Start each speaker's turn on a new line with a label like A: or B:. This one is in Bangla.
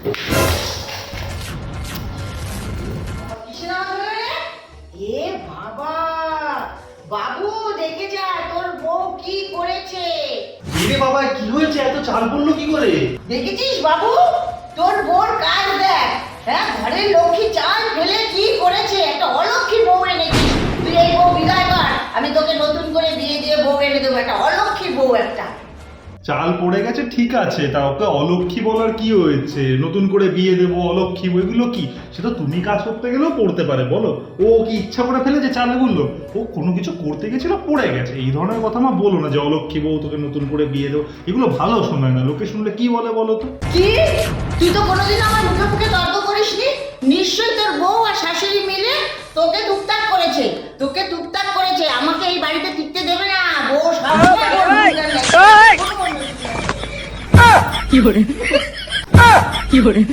A: এ বাবু তোর বউ কি করেছে? হ্যাঁ ঘরের লক্ষ্মী চাল ফেলে কি করেছে? একটা অলক্ষ্মী বউ এনেছি তুই এই বউ বিদায় কর। আমি তোকে নতুন করে দিয়ে দিয়ে বউ এনে দেবো। একটা অলক্ষ্মী বউ একটা।
B: চাল পড়ে গেছে, ঠিক আছে, তা ওকে অলক্ষী বলার কি হয়েছে? নতুন করে বিয়ে দেবো, অলক্ষী এগুলো কি? সেটা তুমি কাজ করতে গেলেও পড়তে পারে, বলো। ও কি ইচ্ছা করে ফেলেছে চালগুলো ও কোনো কিছু করতে গেছিল, পড়ে গেছে। এই ধরনের কথা মা বলো না যে অলক্ষী বউ তোকে নতুন করে বিয়ে দেবো। এগুলো ভালো শোনায় না, লোকে শুনলে কি বলে বলো তো?
A: কি? তুই তো কোনোদিন আমার মুখে মুখে তর্ক করিসনি? নিশ্চয়ই তোর বউ আর শাশুড়ি মিলে তোকে টুকটাক করেছে। তোকে টুকটাক করেছে আমাকে এই বাড়িতে টিকতে দেবে না বউ সবসময় ওর মুখের লেগে। কোনো বন্ধু নেই।
C: 有人，有人。